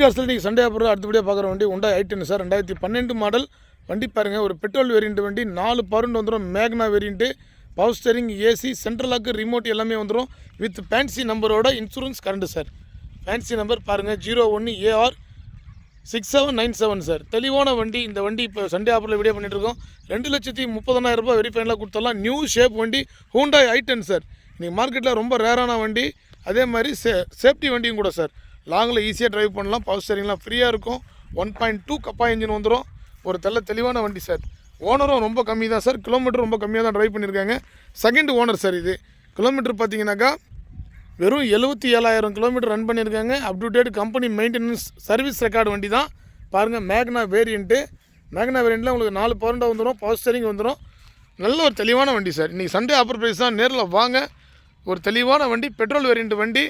காசில் நீங்கள் சண்டே அப்புறம் அடுத்தபடியாக பார்க்குற வண்டி உண்டா ஐட்டன் சார் ரெண்டாயிரத்தி பன்னெண்டு மாடல் வண்டி பாருங்கள் ஒரு பெட்ரோல் வேரியண்ட் வண்டி நாலு பருண்டு வந்துடும் Magna variant power steering AC central lock remote எல்லாமே வந்துடும் வித் ஃபேன்சி நம்பரோட insurance current sir fancy number பாருங்கள் ஜீரோ ஒன்று AR six seven nine seven sir தெளிவான வண்டி இந்த வண்டி இப்போ சண்டே ஆஃபரில் வீடியோ பண்ணிட்டுருக்கோம் ரெண்டு லட்சத்தி முப்பதனாயிரம் ரூபாய் வெரி கொடுத்துடலாம். நியூ ஷேப் வண்டி ஹூண்டாய் ஐட்டன் சார் இன்றைக்கி மார்க்கெட்டில் ரொம்ப ரேரான வண்டி. அதே மாதிரி சே சேஃப்டி வண்டியும் கூட சார் லாங்கில் ஈஸியாக ட்ரைவ் பண்ணலாம். பவர் ஸ்டேரிங்லாம் ஃப்ரீயாக இருக்கும். One point two Kappa engine வந்துடும் ஒரு தெல்ல தெளிவான வண்டி சார் ஓனரும் ரொம்ப கம்மி தான் சார் கிலோமீட்டர் ரொம்ப கம்மியாக தான் ட்ரைவ் பண்ணியிருக்காங்க. செகண்ட் ஓனர் சார் இது. கிலோமீட்டர் பார்த்தீங்கன்னாக்கா வெறும் எழுபத்தி ஏழாயிரம் கிலோமீட்டர் ரன் பண்ணியிருக்காங்க. Up to date company maintenance service record வண்டி தான். பாருங்கள் மேக்னா வேரியண்ட்டு மேக்னா வேரியண்ட்டில் உங்களுக்கு நாலு பவுண்டா வந்துடும் பவர் ஸ்டேரிங் வந்துடும் நல்ல ஒரு தெளிவான வண்டி சார் இன்றைக்கி சண்டே ஆஃபர் ப்ரைஸ் தான். நேரில் வாங்க. ஒரு தெளிவான வண்டி பெட்ரோல் வேரியண்ட் வண்டி.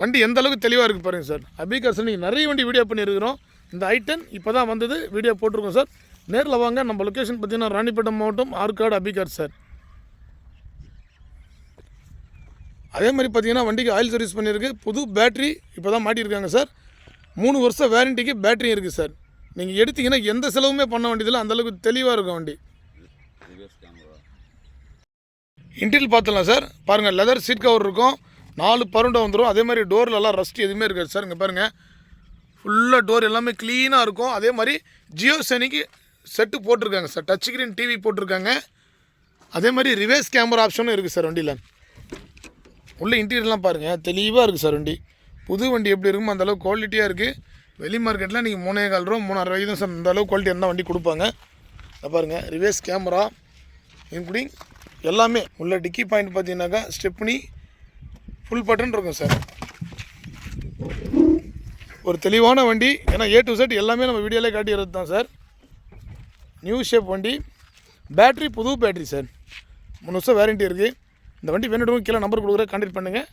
வண்டி எந்த அளவுக்கு தெளிவாக இருக்குது பாருங்கள் சார் அபிகார் நீங்கள் நிறைய வண்டி வீடியோ பண்ணியிருக்கிறோம். இந்த ஐட்டன் இப்போ தான் வந்தது வீடியோ போட்டிருக்கோம் சார் நேரில் வாங்க நம்ம லொக்கேஷன் பார்த்தீங்கன்னா ராணிப்பேட்டை மாவட்டம் ஆற்காடு அபிகார் சார் அதே மாதிரி பார்த்தீங்கன்னா வண்டிக்கு ஆயில் சர்வீஸ் பண்ணியிருக்கு. புது பேட்டரி இப்போ தான் மாட்டியிருக்காங்க சார் மூணு வருஷம் வேரண்டிக்கு பேட்டரி இருக்குது சார் நீங்கள் எடுத்தீங்கன்னா எந்த செலவுமே பண்ண வேண்டியதில்லை. அந்தளவுக்கு தெளிவாக இருக்கும் வண்டி. இன்டீரியல் பார்த்துலாம் சார் பாருங்கள் லெதர் சீட் கவர் இருக்கும். நாலு பருண்டை வந்துடும் அதே மாதிரி டோர்லலாம் ரஸ்ட் எதுவுமே இருக்காது சார். இங்கே பாருங்கள் ஃபுல்லாக டோர் எல்லாமே க்ளீனாக இருக்கும். அதே மாதிரி ஜியோ சனிக்கு செட்டு போட்டிருக்காங்க சார். டச் ஸ்க்ரீன் டிவி போட்டிருக்காங்க. அதே மாதிரி ரிவேஸ் கேமரா ஆப்ஷனும் இருக்குது சார் வண்டியில். உள்ள இன்டீரியர்லாம் பாருங்கள் தெளிவாக இருக்குது சார் வண்டி. புது வண்டி எப்படி இருக்குமோ அந்த அளவுக்கு குவாலிட்டியாக இருக்குது வெளி மார்க்கெட்டில் நீங்கள் மூணே கால் ரூபா மூணாயிரம் ரூபாய்க்கு தான் சார் அந்த அளவுக்கு குவாலிட்டி இருந்தால் வண்டி கொடுப்பாங்க. இதை பாருங்கள் ரிவேஸ் கேமரா இன்க்ளூடிங் எல்லாமே. உள்ள டிக்கி பாயிண்ட் பார்த்தீங்கன்னாக்கா ஸ்டெப்னி ஃபுல் பட்டன் இருக்கும் சார் ஒரு தெளிவான வண்டி. ஏன்னா ஏ டு செட் எல்லாமே நம்ம வீடியோவில் காட்டிடுறது தான் சார் நியூ ஷேப் வண்டி. பேட்ரி புது பேட்ரி சார் மூணு வருஷம் வேரண்டி இருக்குது இந்த வண்டி வேணும் கீழே நம்பர் கொடுக்குற கான்டெக்ட் பண்ணுங்கள்